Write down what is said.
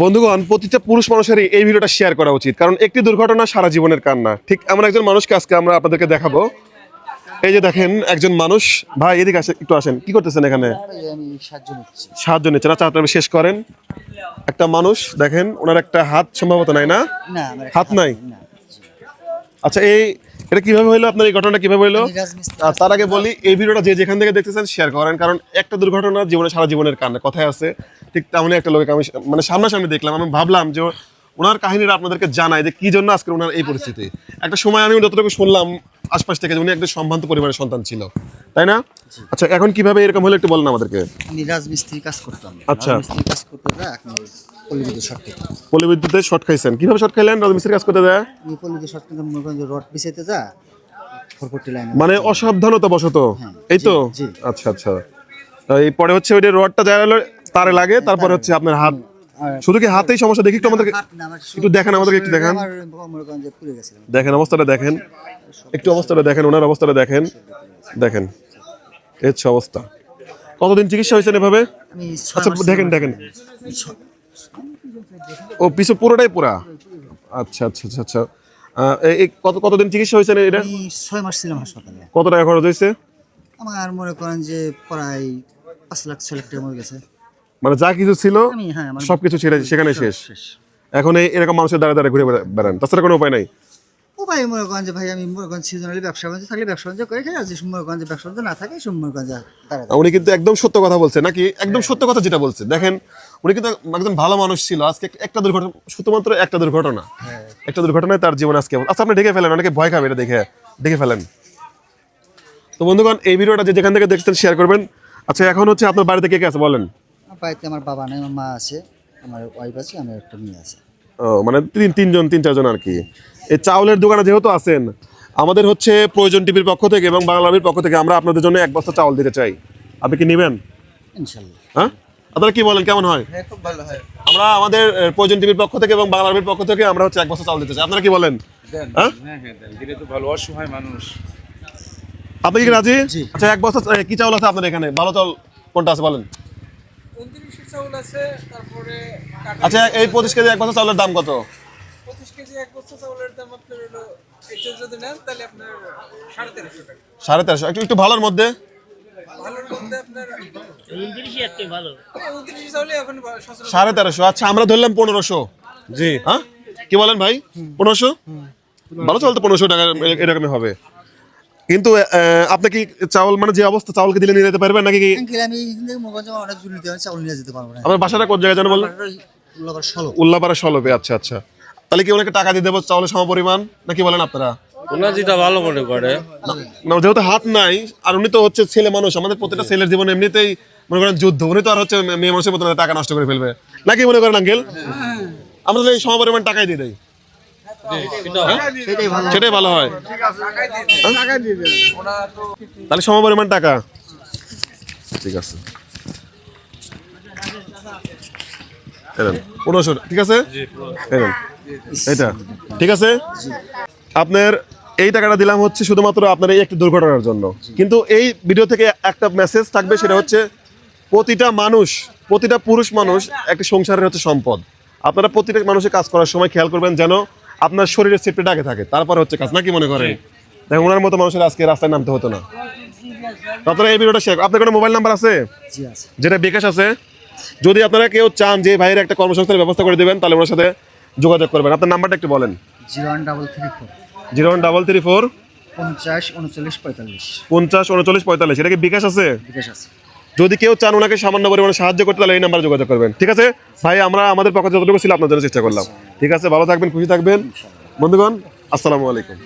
বন্ধুগণ প্রতিটা পুরুষ মানুষেরই এই ভিডিওটা শেয়ার করা উচিত। কারণ একটি দুর্ঘটনা সারা জীবনের কান্না। ঠিক এমন একজন মানুষকে আজকে আমরা আপনাদেরকে দেখাবো। এই যে দেখেন একজন মানুষ। ভাই এদিকে আসে একটু আসেন। কি করতেছেন এখানে? সাহায্য নিচ্ছি সাহায্য নিচ্ছেন। আচ্ছা আপনারা শেষ করেন। একটা মানুষ দেখেন ওনার একটা হাত সম্ভবত নাই না? হাত নাই? আচ্ছা এই এটা কীভাবে হইল? আপনার এই ঘটনাটা কীভাবে আর তার আগে বলি এই ভিডিওটা যে যেখান থেকে দেখতেছেন শেয়ার করেন। কারণ একটা দুর্ঘটনা জীবনে সারা জীবনের কান্না কথায় আছে। ঠিক তেমনই একটা লোক আমি মানে সামনাসামনি দেখলাম। আমি ভাবলাম যে ওনার কাহিনীটা আপনাদেরকে জানাই যে কি জন্য আজকে ওনার এই পরিস্থিতি। একটা সময় আমি যতটুকু শুনলাম আশপাশ থেকে উনি একটা সম্ভ্রান্ত পরিবারের সন্তান ছিল। তাই না? আচ্ছা এখন কীভাবে এরকম হলে একটু বলেন আমাদেরকে। আমি রাজমিস্ত্রি কাজ করতাম। আচ্ছা। কাজ করতে যা পলি বিদ্যুতে শর্ট খাইছেন। কীভাবে শর্ট খাইলেন? রাজমিস্ত্রির কাজ করতে দেয় আমি পল্লীবিদ্যুৎ শর্ট খেতে মনে করেন যে রড বিছাইতে যা ফরফরটি লাইন মানে অসাবধানতা বশত? এই তো? আচ্ছা আচ্ছা। এই পরে হচ্ছে ওই রডটা যায় হলো তারে লাগে তারপরে হচ্ছে আপনার হাত শুধু কি হাতেই সমস্যা? দেখি একটু আমাদেরকে একটু দেখান আমাদেরকে একটু দেখান। যে দেখেন অবস্থাটা দেখেন। একটু অবস্থাটা দেখেন ওনার অবস্থাটা দেখেন। দেখেন এই অবস্থা। কতদিন চিকিৎসা হয়েছেন এভাবে? আচ্ছা দেখেন দেখেন। ও পিছু পুরোটাই পুরা? আচ্ছা আচ্ছা আচ্ছা আচ্ছা। এই- কত কতদিন চিকিৎসা হয়েছেন এটা? ছয় মাস ছিলাম হাসপাতালে। কত টাকা খরচ হয়েছে? আমার মনে করেন যে প্রায় পাঁচ লাখ ছয় লাখ টাকা মরে গেছে। মানে যা কিছু ছিল হ্যাঁ সবকিছু ছেড়ে সেখানে শেষ। এখন এই এরকম মানুষের দ্বারা দ্বারা ঘুরে বেড়া- বেড়ান। তাছাড়া কোনো উপায় নাই? উপায় যে ভাই আমি করেন সিজনালি ব্যবসা বাণিজ্য থাকলে ব্যবসা বাণিজ্য করে খাই আর যে যে ব্যবসা বাণিজ্য না থাকে সে মনে দাঁড়া উনি কিন্তু একদম সত্য কথা বলছে নাকি? একদম সত্য কথা যেটা বলছে। দেখেন উনি কিন্তু একজন ভালো মানুষ ছিল। আজকে একটা দুর্ঘটনা শুধুমাত্র একটা দুর্ঘটনা। একটা দুর্ঘটনায় তার জীবন আজকে আচ্ছা আপনি দেখে ফেলেন অনেকে ভয় খাবে এটা দেখে। দেখে ফেলেন। তো বন্ধুগণ এই ভিডিওটা যে যেখান থেকে দেখছেন শেয়ার করবেন। আচ্ছা এখন হচ্ছে আপনার বাড়িতে কে কে আছে বলেন? বাড়িতে আমার বাবা নাই আমার মা আছে আমার ওয়াইফ আছে আমার একটা মেয়ে আছে। ও মানে তিন তিনজন তিন চারজন আর কি। এই চাউলের দোকানে যেহেতু আছেন আমাদের হচ্ছে প্রয়োজন টিভির পক্ষ থেকে এবং বাংলাবির পক্ষ থেকে আমরা আপনাদের জন্য এক বস্তা চাউল দিতে চাই। আপনি কি নেবেন? হ্যাঁ? আপনারা কি বলেন কেমন হয়? হ্যাঁ খুব ভালো হয়। আমরা আমাদের প্রয়োজন টিভির পক্ষ থেকে এবং বাংলাবির পক্ষ থেকে আমরা হচ্ছে এক বস্তা চাউল দিতে চাই। আপনারা কি বলেন? হ্যাঁ? হ্যাঁ আপনি কি রাজি? আচ্ছা এক বস্তা কি চাউল আছে আপনার এখানে? ভালো চাউল কোনটা আছে বলেন? উনত্রিশশো চাউল আছে তারপরে কাটা আচ্ছা এই পঁচিশ কেজি এক বস্তা চাউলের দাম কত? পঁচিশ কেজি এক বস্তা চাউলের দাম আপনার হলো এটা যদি নেন তাহলে আপনার সাড়ে তেরোশো টাকা। সাড়ে তেরোশো। একটু একটু ভালোর মধ্যে? সাড়ে তেরোশো। আচ্ছা আমরা ধরলাম পনেরোশো। জি হ্যাঁ? কি বলেন ভাই? পনেরোশো? ভালো চাউল তো পনেরোশো টাকা এরকমই হবে। কিন্তু আপনি কি চাউল মানে যে অবস্থা চাউলকে দিলে নিয়ে যেতে পারবেন নাকি আমি আমার অনেক দূর নিতে হবে চাউল নিয়ে যেতে পারব না। আমার বাসাটা কোন জায়গায় জানো ষোলো। উল্লাপাড়া সলবে আচ্ছা আচ্ছা। তাহলে কি ওনাকে টাকা দিয়ে দেবো চাউলের সমপরিমাণ? নাকি বলেন আপনারা? ওনার যেটা ভালো মনে করে। না যেহেতু হাত নাই আর উনি তো হচ্ছে ছেলে মানুষ আমাদের প্রত্যেকটা ছেলের জীবন এমনিতেই মনে করেন যুদ্ধ। উনি তো আর হচ্ছে মেয়ে মানুষের মতো টাকা নষ্ট করে ফেলবে। নাকি মনে করেন আঙ্কেল? আমরা তাহলে এই সমপরিমাণ টাকাই দিয়ে দেই। সেটাই ভালো হয়। তাহলে সমপরিমাণ টাকা। ঠিক আছে। পনেরোশো ঠিক আছে? এইটা। ঠিক আছে? আপনার এই টাকাটা দিলাম হচ্ছে শুধুমাত্র আপনার এই একটি দুর্ঘটনার জন্য। কিন্তু এই ভিডিও থেকে একটা মেসেজ থাকবে সেটা হচ্ছে প্রতিটা মানুষ প্রতিটা পুরুষ মানুষ একটি সংসারের হচ্ছে সম্পদ। আপনারা প্রতিটা মানুষের কাজ করার সময় খেয়াল করবেন যেন আপনার শরীরের সেফটিটা আগে থাকে। তারপর হচ্ছে কাজ। নাকি মনে করেন? দেখেন ওনার মতো মানুষের আজকে রাস্তায় নামতে হতো না। আপনারা এই ভিডিওটা শেখ আপনার কোনো মোবাইল নাম্বার আছে? আছে। যেটা বিকাশ আছে? যদি আপনারা কেউ চান যে ভাইয়ের একটা কর্মসংস্থানের ব্যবস্থা করে দেবেন তাহলে ওনার সাথে যোগাযোগ করবেন। আপনার নাম্বারটা একটু বলেন। Zero one double three four. Zero one double three four. পঞ্চাশ উনচল্লিশ পঁয়তাল্লিশ। পঞ্চাশ উনচল্লিশ পঁয়তাল্লিশ। এটা কি বিকাশ আছে? বিকাশ আছে। যদি কেউ চান ওনাকে সামান্য পরিমাণে সাহায্য করতে তাহলে এই নাম্বারে যোগাযোগ করবেন। ঠিক আছে? ভাই আমরা আমাদের পক্ষে যতটুকু ছিল আপনার জন্য চেষ্টা করলাম। ঠিক আছে? ভালো থাকবেন খুশি থাকবেন। বন্ধুগণ আসসালামু আলাইকুম।